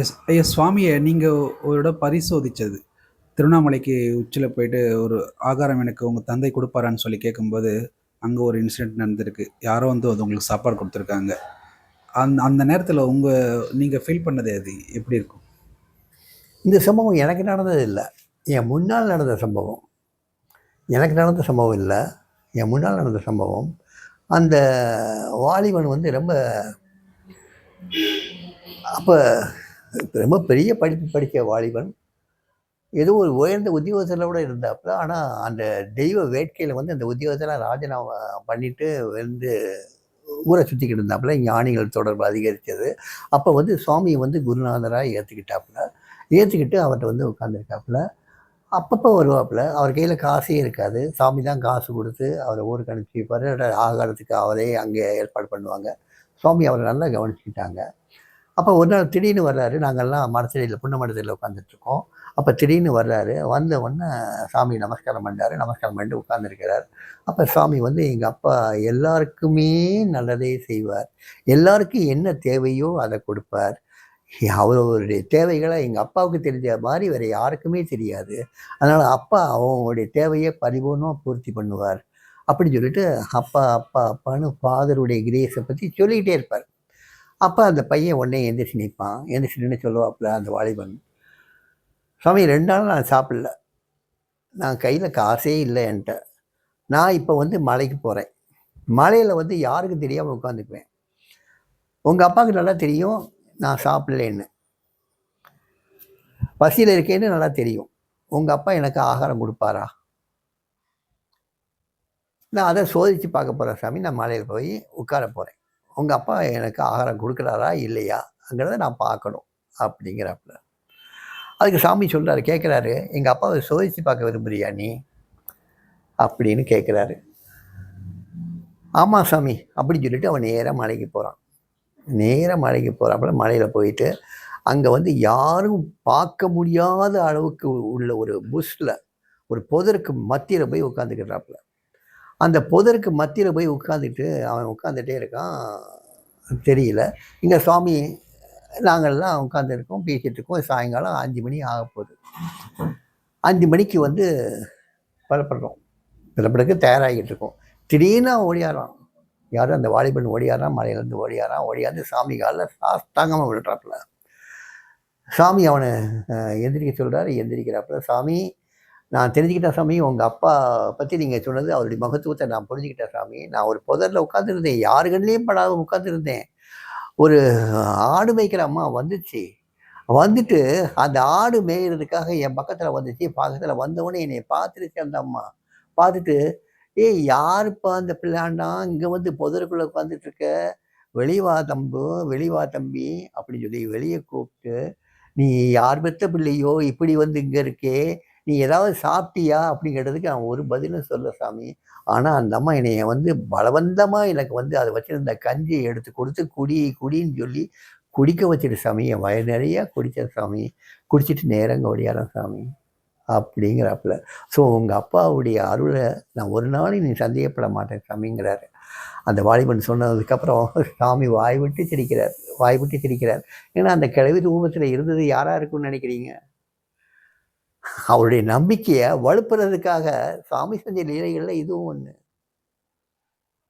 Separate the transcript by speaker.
Speaker 1: S ஐயா சுவாமியை நீங்கள் ஒரு இடம் பரிசோதித்தது திருவண்ணாமலைக்கு உச்சியில் போயிட்டு ஒரு ஆகாரம் எனக்கு உங்கள் தந்தை கொடுப்பாரான்னு சொல்லி கேட்கும்போது அங்கே ஒரு இன்சிடெண்ட் நடந்திருக்கு. யாரோ வந்து அது உங்களுக்கு சாப்பாடு கொடுத்துருக்காங்க. அந் அந்த நேரத்தில் உங்கள் நீங்கள் ஃபீல் பண்ணது அது எப்படி இருக்கும்?
Speaker 2: இந்த சம்பவம் எனக்கு நடந்தது இல்லை. என் முன்னால் நடந்த சம்பவம். எனக்கு நடந்த சம்பவம் இல்லை. என் முன்னால் நடந்த சம்பவம். அந்த வாலிபன் வந்து ரொம்ப அப்போ ரொம்ப பெரிய படிப்பு படித்த வாலிபன். ஏதோ ஒரு உயர்ந்த உத்தியோகத்தில் கூட இருந்தாப்புல ஆனால் அந்த தெய்வ வேட்கையில் வந்து அந்த உத்தியோகத்தெல்லாம் ராஜினாமா பண்ணிட்டு வந்து ஊரை சுற்றிக்கிட்டு இருந்தாப்புல ஞானிகள் தொடர்பு அதிகரித்தது அப்போ வந்து சுவாமியை வந்து குருநாதராக ஏற்றுக்கிட்டாப்புல ஏற்றுக்கிட்டு அவர்கிட்ட வந்து உட்காந்துருக்காப்புல அப்பப்போ வருவாப்புல அவர் கையில் காசே இருக்காது. சாமி தான் காசு கொடுத்து அவரை ஊருக்கு அனுப்பிச்சு வைப்பார். ஆகாரத்துக்கு அவரே அங்கே ஏற்பாடு பண்ணுவாங்க. சுவாமி அவரை நல்லா கவனிச்சுக்கிட்டாங்க. அப்போ ஒரு நாள் திடீர்னு வர்றாரு. நாங்கள்லாம் மரத்தடியில் புண்ண மரத்தடியில் உட்காந்துட்ருக்கோம் அப்போ திடீர்னு வர்றாரு. வந்த உடனே சாமி நமஸ்காரம் பண்ணுறாரு நமஸ்காரம் பண்ணிட்டு உட்காந்துருக்கிறார் அப்போ சாமி வந்து எங்கள் அப்பா எல்லாருக்குமே நல்லதே செய்வார். எல்லாருக்கும் என்ன தேவையோ அதை கொடுப்பார். அவருடைய தேவைகளை எங்கள் அப்பாவுக்கு தெரிஞ்ச மாதிரி வேறு யாருக்குமே தெரியாது. அதனால் அப்பா அவங்களுடைய தேவையை பரிபூர்ணமாக பூர்த்தி பண்ணுவார். அப்படின்னு சொல்லிட்டு அப்பா அப்பா அப்பான்னு ஃபாதருடைய கிரேஸை பற்றி சொல்லிக்கிட்டே இருப்பார். அப்போ அந்த பையன் உடனே எந்திரிச்சு நிற்பான். எந்திரிச்சு நின்று சொல்லுவாப்புல அந்த வாலிபன் சாமி ரெண்டு நாள் நான் சாப்பிடல. நான் கையில் காசே இல்லை என்கிட்ட. நான் இப்போ வந்து மலைக்கு போகிறேன் மலையில் வந்து யாருக்கும் தெரியாமல் உட்காந்துக்குவேன். உங்கள் அப்பாவுக்கு நல்லா தெரியும் நான் சாப்பிட்லேன்னு. பசியில் இருக்கேன்னு நல்லா தெரியும். உங்கள் அப்பா எனக்கு ஆகாரம் கொடுப்பாரா? நான் அதை சோதித்து பார்க்க போகிறேன் சாமி. நான் மலையில் போய் உட்கார போகிறேன் உங்கள் அப்பா எனக்கு ஆகாரம் கொடுக்குறாரா? இல்லையாங்கிறத நான் பார்க்கணும் அப்படிங்கிறாப்புல. அதுக்கு சாமி சொல்கிறாரு கேட்குறாரு எங்கள் அப்பாவை சோதித்து பார்க்க விரும்புறியா நீ? அப்படின்னு கேட்குறாரு. ஆமாம் சாமி அப்படின்னு சொல்லிட்டு அவன் நேராக மலைக்கு போகிறான் நேராக மலைக்கு போகிறாப்புல மலையில் போயிட்டு அங்கே வந்து யாரும் பார்க்க முடியாத அளவுக்கு உள்ள ஒரு புஷ்ஷில் ஒரு புதருக்கு மத்தியில் போய் உட்காந்துக்கிறாப்புல அந்த புதருக்கு மத்தியில் போய் உட்காந்துட்டு அவன் உட்காந்துட்டே இருக்கான். தெரியல. இங்கே சுவாமி நாங்கள்லாம் உட்காந்துருக்கோம் பேசிகிட்டு இருக்கோம். சாயங்காலம் அஞ்சு மணி ஆக போகுது. அஞ்சு மணிக்கு வந்து புறப்படுறோம். புறப்படுறதுக்கு தயாராகிட்டு இருக்கோம். திடீர்னு அவன் ஓடியாரான். யாரும் அந்த வாலிபன் ஓடியாரான் மலையிலேருந்து ஓடியாரான். ஓடியாந்து சாமி காலில் சாஸ்தாங்கமாக விழுறாப்புல. சாமி அவனை எந்திரிக்க சொல்கிறாரு எந்திரிக்கிறாப்புல சாமி நான் தெரிஞ்சுக்கிட்ட சாமி உங்கள் அப்பா பற்றி நீங்கள் சொன்னது அவருடைய மகத்துவத்தை நான் புரிஞ்சுக்கிட்டேன் சாமி. நான் ஒரு புதரில் உட்காந்துருந்தேன் யாரு கண்ணிலையும் படாத உட்காந்துருந்தேன் ஒரு ஆடு மேய்க்கிற அம்மா வந்துச்சு. வந்துட்டு அந்த ஆடு மேய்கிறதுக்காக என் பக்கத்தில் வந்துச்சு. பக்கத்தில் வந்தவொடனே என்னை பார்த்துருச்சு அந்த அம்மா. பார்த்துட்டு ஏய் யாருப்பா அந்த பிள்ளாண்டா இங்கே வந்து புதருக்குள்ளே உட்காந்துட்ருக்க வெளிவா தம்பு வெளிவா தம்பி அப்படின்னு சொல்லி வெளியே கூப்பிட்டு நீ யார் பெற்ற பிள்ளையோ? இப்படி வந்து இங்கே இருக்கே. நீ ஏதாவது சாப்பிட்டியா? அப்படிங்கிறதுக்கு அவன் ஒரு பதிலும் சொல்ல சாமி. ஆனால் அந்த அம்மா என்னைய வந்து பலவந்தமாக எனக்கு வந்து அதை வச்சுருந்த கஞ்சியை எடுத்து கொடுத்து குடி குடின்னு சொல்லி குடிக்க வச்சிரு சாமி. என் வய நிறையா குடித்த சாமி. குடிச்சிட்டு நேரங்க ஓடியாரம் சாமி. அப்படிங்கிறாப்புல. ஸோ உங்கள் அப்பாவுடைய அருளை நான் ஒரு நாளும் நீ சந்தேகப்பட மாட்டேன் சாமிங்கிறாரு. அந்த வாலிபன் சொன்னதுக்கப்புறம் சாமி வாய் விட்டு சிரிக்கிறார். வாய் விட்டு சிரிக்கிறார். ஏன்னா அந்த கிழவி ரூபத்தில் இருந்தது யாராக இருக்கும்னு நினைக்கிறீங்க? அவருடைய நம்பிக்கையை வலுப்புறதுக்காக சாமி செஞ்ச லீலைகளில் இதுவும் ஒன்று